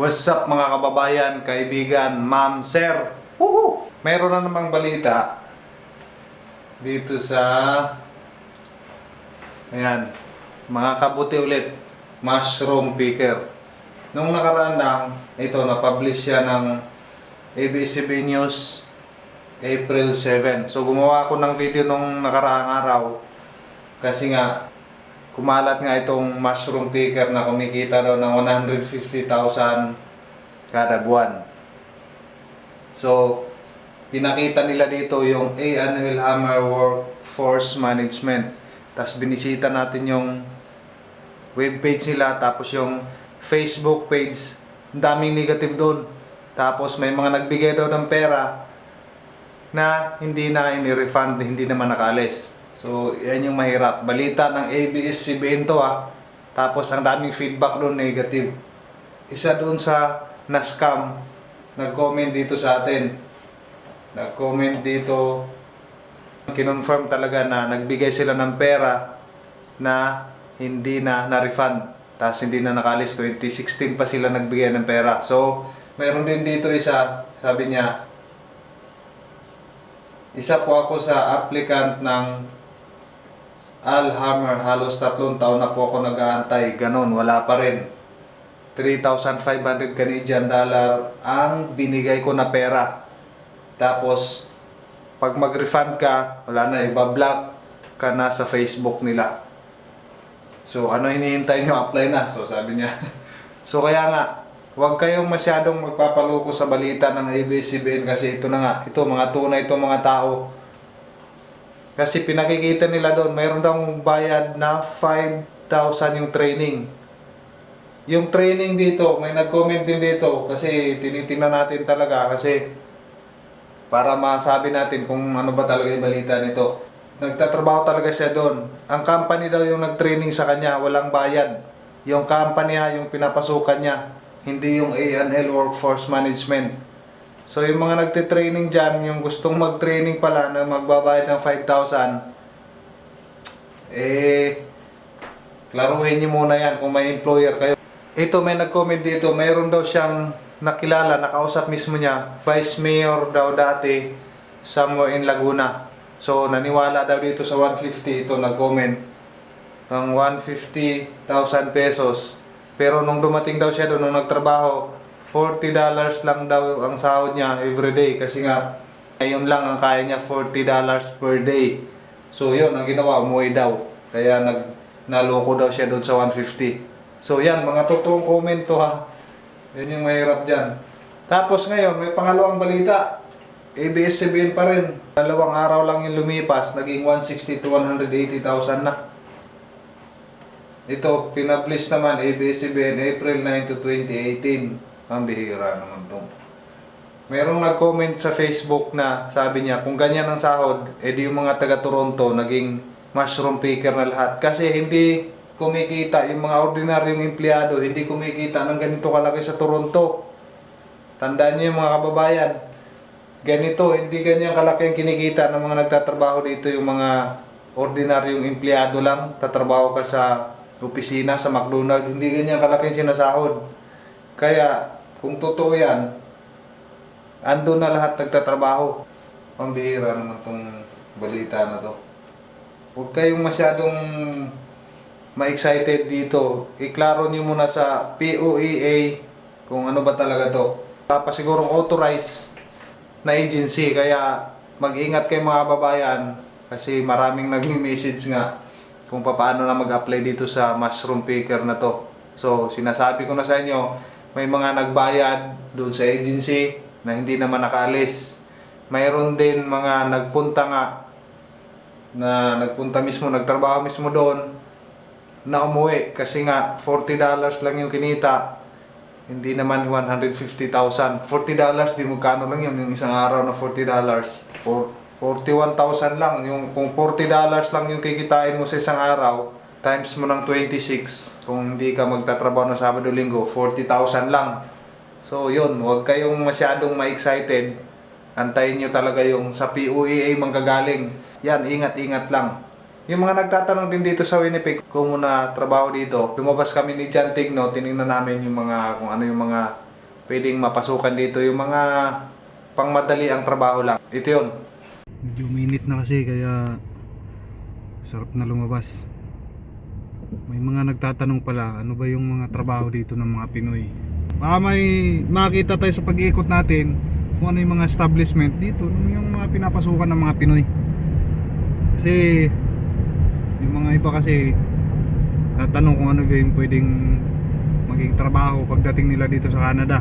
What's up mga kababayan, kaibigan, ma'am, sir? Woohoo! Meron na namang balita dito sa Ayan, mga kabuti ulit, mushroom picker. Nung nakaraan lang, ito, na-publish siya ng ABCB News April 7. So gumawa ako ng video nung nakaraang araw kasi nga kumalat nga itong mushroom picker na kumikita daw ng 150,000 kada buwan. So, pinakita nila dito yung A. Annual Hammer Workforce Management. Tapos binisita natin yung webpage nila, tapos yung Facebook page. Ang daming negative doon. Tapos may mga nagbigay daw ng pera na hindi na ini-refund, hindi naman nakaalis. So, yan yung mahirap. Balita ng ABS-CBN to ah. Tapos ang daming feedback doon negative. Isa doon sa na-scam, nag-comment dito sa atin. Nag-comment dito, kinonfirm talaga na nagbigay sila ng pera na hindi na na-refund. Tapos hindi na nakalis. 2016 pa sila nagbigay ng pera. So, mayroon din dito isa, sabi niya, isa po ako sa applicant ng Alhammer. Halos tatlong taon na po ako nag-aantay. Ganon, wala pa rin. 3,500 Canadian dollar ang binigay ko na pera. Tapos, pag mag-refund ka, wala na, ibablock ka na sa Facebook nila. So, ano hinihintay nyo? Apply na. So, sabi niya. so, kaya nga, huwag kayong masyadong magpapaluko sa balita ng ABS-CBN kasi ito na nga, ito, mga tunay itong mga tao. Kasi pinakikita nila doon, mayroon daw bayad na 5,000 yung training. Yung training dito, may nag-comment din dito kasi tinitingnan natin talaga kasi para masabi natin kung ano ba talaga yung balita nito. Nagtatrabaho talaga siya doon. Ang company daw yung nag-training sa kanya, walang bayad. Yung company ha, yung pinapasukan niya, hindi yung A&L Workforce Management. So yung mga nagte-training dyan, yung gustong mag-training pala na magbabayad ng 5,000, eh, klaruhin niyo muna yan kung may employer kayo. Ito may nag-comment dito, mayroon daw siyang nakilala, nakausap mismo niya, Vice Mayor daw dati, somewhere in Laguna. So naniwala daw dito sa 150, ito nag-comment, ng 150,000 pesos. Pero nung dumating daw siya doon, nung nagtrabaho, $40 lang daw ang sahod niya everyday kasi nga ngayon lang ang kaya niya $40 per day. So yun, ang ginawa, umuwi daw. Kaya nag naloko daw siya doon sa 150. So yan, mga totoong comment to ha. Yan yung mahirap dyan. Tapos ngayon, may pangalawang balita. ABS-CBN pa rin. Dalawang araw lang yung lumipas, naging 160 to 180,000 na. Ito, pinablish naman ABS-CBN April 9 to 2018. Ang bihira naman to. Merong nag-comment sa Facebook na sabi niya, kung ganyan ang sahod, edi yung mga taga-Toronto naging mushroom picker na lahat. Kasi hindi kumikita, yung mga ordinaryong empleyado, hindi kumikita ng ganito kalaki sa Toronto. Tandaan niyo yung mga kababayan, ganito, hindi ganyan kalaki ang kinikita ng mga nagtatrabaho dito, yung mga ordinaryong empleyado lang, tatrabaho ka sa opisina, sa McDonald's, hindi ganyan kalaki ang sinasahod. Kaya, kung totoo yan, ando na lahat nagtatrabaho. Pambihira naman tong balita na to. Huwag kayong masyadong ma-excited dito. Iklaro nyo muna sa POEA kung ano ba talaga to. Papa sigurong authorized na agency kaya mag-ingat kayo mga babayan kasi maraming nagme-message nga kung paano na mag-apply dito sa mushroom picker na to. So, sinasabi ko na sa inyo, may mga nagbayad doon sa agency na hindi naman nakaalis. Mayroon din mga nagpunta nga na nagpunta mismo, nagtrabaho mismo doon na umuwi. Kasi nga $40 lang yung kinita. Hindi naman 150,000 $40 di magkano lang yun yung isang araw na $40 or 41,000 lang. Yung kung $40 lang yung kikitain mo sa isang araw times mo ng 26 kung hindi ka magtatrabaho ng Sabado Linggo 40,000 lang so yun huwag kayong masyadong ma-excited antayin nyo talaga yung sa PUEA manggagaling yan ingat-ingat lang yung mga nagtatanong din dito sa Winnipeg kung muna trabaho dito, lumabas kami ni John Tigno, tiningnan namin yung mga kung ano yung mga pwedeng mapasukan dito yung mga pangmadali ang trabaho lang. Ito yun. Medyo minute na kasi kaya sarap na lumabas. May mga nagtatanong pala, ano ba yung mga trabaho dito ng mga Pinoy? Baka may makita tayo sa pag-iikot natin kung ano yung mga establishment dito, ano yung mga pinapasukan ng mga Pinoy. Kasi yung mga iba kasi tatanong kung ano ba yung pwedeng maging trabaho pagdating nila dito sa Canada.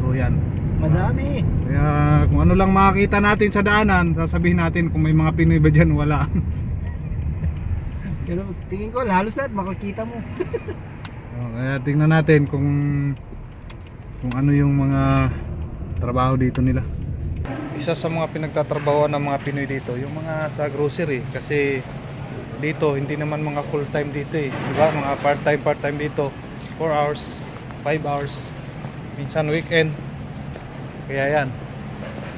So yan. Madami. Kaya kung ano lang makakita natin sa daanan, sasabihin natin kung may mga Pinoy ba dyan, wala. Pero tingin ko halos lahat makakita mo. Oh, kaya tingnan natin kung kung ano yung mga trabaho dito nila. Isa sa mga pinagtatrabaho ng mga Pinoy dito, yung mga sa grocery kasi dito hindi naman mga full time dito eh, di ba? Mga part time part time dito. 4 hours, 5 hours, minsan weekend. Kaya yan.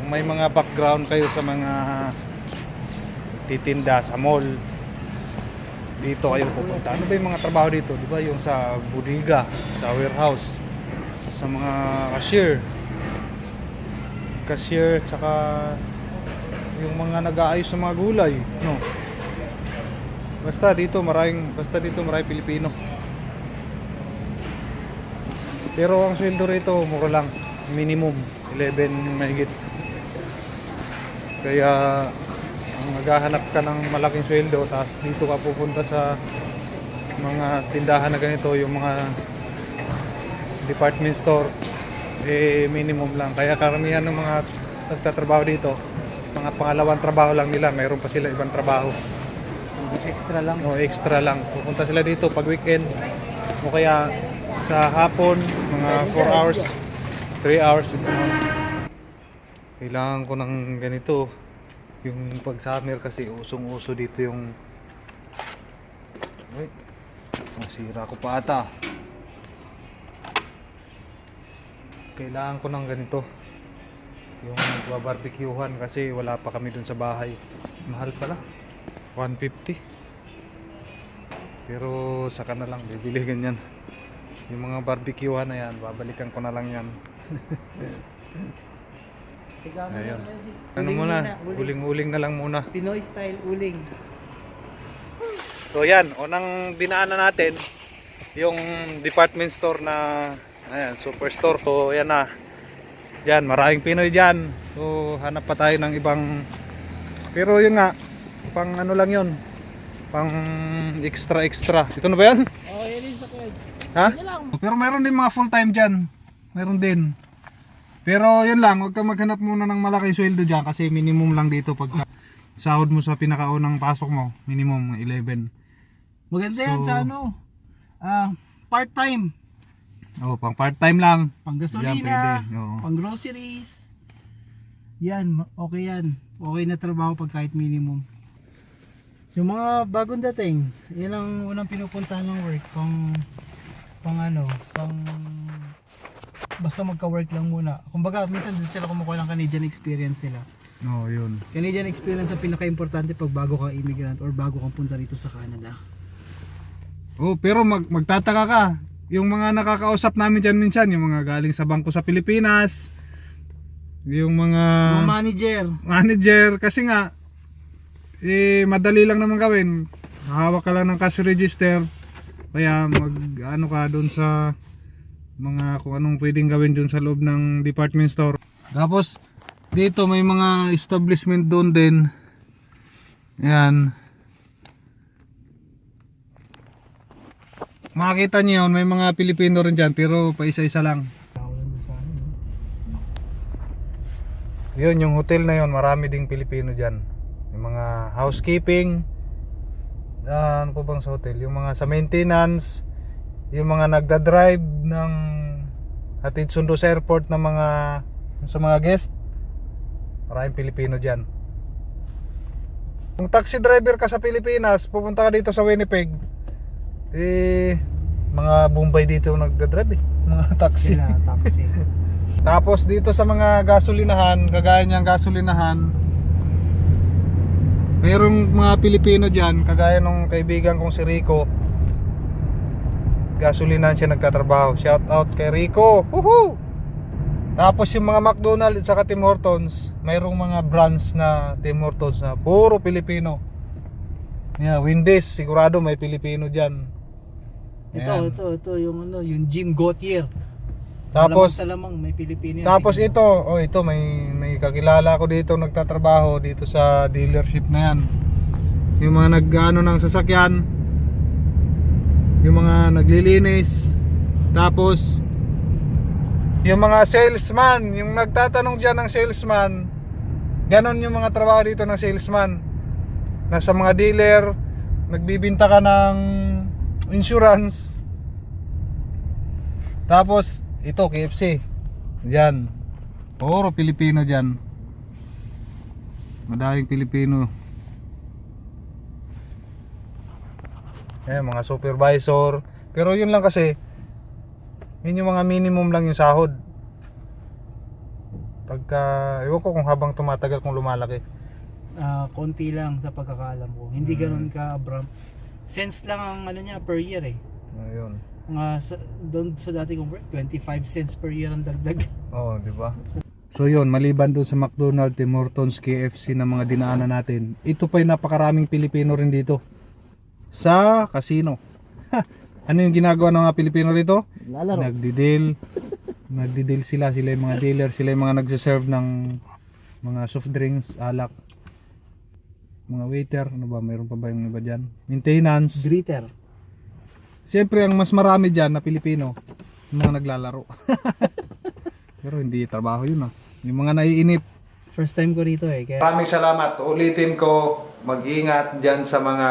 Kung may mga background kayo sa mga titinda sa mall, dito kayo pupunta. Ano ba yung mga trabaho dito? Di ba yung sa bodega, sa warehouse, sa mga cashier, cashier, tsaka yung mga nag-aayos ng mga gulay, no? Basta dito maraming, basta dito maraming Pilipino. Pero ang sweldo rito mura lang, minimum 11 mahigit. Kaya maghahanap ka ng malaking sweldo tapos dito ka pupunta sa mga tindahan na ganito yung mga department store eh minimum lang. Kaya karamihan ng mga nagtatrabaho dito mga pangalawang trabaho lang nila mayroon pa sila ibang trabaho. Extra lang. o extra lang. Pupunta sila dito pag weekend o kaya sa hapon mga 4 hours 3 hours. Kailangan ko ng ganito yung pag summer kasi usong uso dito yung wait masira ko pa ata. Kailangan ko ng ganito. Yung barbecuehan kasi wala pa kami dun sa bahay. Mahal pala. 150 pero saka na lang bibili ganyan. Yung mga barbecuehan na yan babalikan ko na lang yan Sigama Ayun. na, Reggie. ano muna uling. uling-uling na lang muna Pinoy style uling. So yan, unang dinaanan natin yung department store na ayan, superstore. So yan na. Yan, maraming Pinoy diyan. So hanap pa tayo ng ibang Pero yun nga, pang ano lang yun. Pang extra extra. Ito na ba yan? Oh, yan yung sakit. Ha? Yan lang. Pero meron din mga full time diyan. Meron din. Pero yun lang, huwag kang maghanap muna ng malaking sweldo diyan kasi minimum lang dito pag sahod mo sa pinakaunang pasok mo, minimum 11. Maganda yan So- sa ano. Ah, part-time. Oh, pang part-time lang. Pang Yan, gasolina. Oo. pang groceries. Yan, ma- okay yan. Okay na trabaho pag kahit minimum. Yung mga bagong dating, yan ang unang pinupuntahan ng work. Pang, pang ano, pang basta magka-work lang muna. Kumbaga, minsan din sila kumukuha ng Canadian experience nila. Oo, yun. Canadian experience ang pinaka-importante pag bago kang immigrant or bago kang punta rito sa Canada. Oh, pero mag magtataka ka. Yung mga nakakausap namin diyan minsan, yung mga galing sa bangko sa Pilipinas, yung mga Mga manager, manager kasi nga eh madali lang naman gawin. Hawak ka lang ng cash register. Kaya mag ano ka doon sa mga kung anong pwedeng gawin doon sa loob ng department store. Tapos dito may mga establishment doon din. Ayan. Makikita niyo yun, may mga Pilipino rin dyan pero pa isa-isa lang. Kawalan mo sa akin. no? Yun, yung hotel na yun, marami ding Pilipino dyan. Yung mga housekeeping, ah, ano pa bang sa hotel? Yung mga sa maintenance, yung mga nagda-drive ng hatid sundo sa airport ng mga sa mga guest, maraming Pilipino dyan. Kung taxi driver ka sa Pilipinas, pupunta ka dito sa Winnipeg, eh, mga Bombay dito yung nagda-drive eh. Mga taxi. Sila, taxi. Tapos dito sa mga gasolinahan, kagaya niyang gasolinahan, mayroong mga Pilipino dyan, kagaya nung kaibigan kong si Rico. Gasolinahan siya nagtatrabaho. Shout out kay Rico. Woohoo! Tapos yung mga McDonald's at saka Tim Hortons, mayroong mga brands na Tim Hortons na puro Pilipino. Yeah, Wendy's, sigurado may Pilipino diyan. Ito, Ayan. ito, ito, yung ano, yung Jim Gautier. Tapos Talamang, may Pilipino yan. Tapos ito, oh ito may may kakilala ko dito nagtatrabaho dito sa dealership na yan. Yung mga nag-ano ng sasakyan, yung mga naglilinis, tapos yung mga salesman, yung nagtatanong diyan ng salesman, ganon yung mga trabaho dito ng salesman. Nasa mga dealer, nagbibinta ka ng insurance. Tapos ito KFC. Diyan. Puro Pilipino diyan. Madaming Pilipino. Eh, mga supervisor. Pero yun lang kasi, yun yung mga minimum lang yung sahod. Pagka, ewan ko kung habang tumatagal kung lumalaki. Ah, konti lang sa pagkakaalam ko. Hindi Mm. ganun ka abrupt. Cents lang ang ano niya per year eh. Ayun. Mga sa, doon sa dati kong work, 25 cents per year ang dagdag. Oo, di ba? So yun, maliban doon sa McDonald's, Tim Hortons, KFC na mga dinaanan natin, ito pa yung napakaraming Pilipino rin dito. Sa casino. ano yung ginagawa ng mga Pilipino rito? Lalaro. Nagdi-deal. Nagdi-deal sila, sila yung mga dealer, sila yung mga nagsiserve ng mga soft drinks, alak. Mga waiter, ano ba, mayroon pa ba yung iba dyan? Maintenance. Greeter. Siyempre, ang mas marami dyan na Pilipino, yung mga naglalaro. Pero hindi trabaho yun ah. Yung mga naiinip. First time ko rito eh. Kaya Maraming salamat. Ulitin ko, mag-ingat dyan sa mga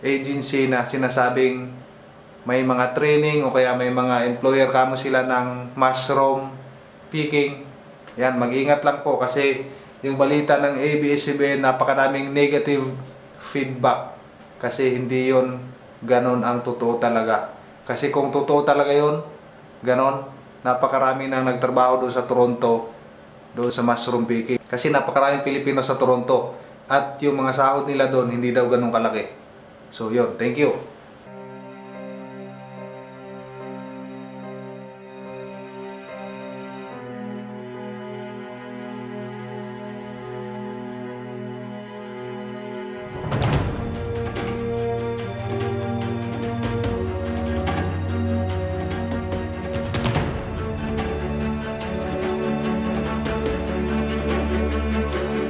agency na sinasabing may mga training o kaya may mga employer kamo sila ng mushroom picking. Yan, mag-ingat lang po kasi yung balita ng ABS-CBN napakadaming negative feedback kasi hindi yon ganon ang totoo talaga. Kasi kung totoo talaga yon ganon, napakarami nang nagtrabaho doon sa Toronto doon sa mushroom picking. Kasi napakaraming Pilipino sa Toronto at yung mga sahod nila doon hindi daw ganun kalaki. So yun, thank you.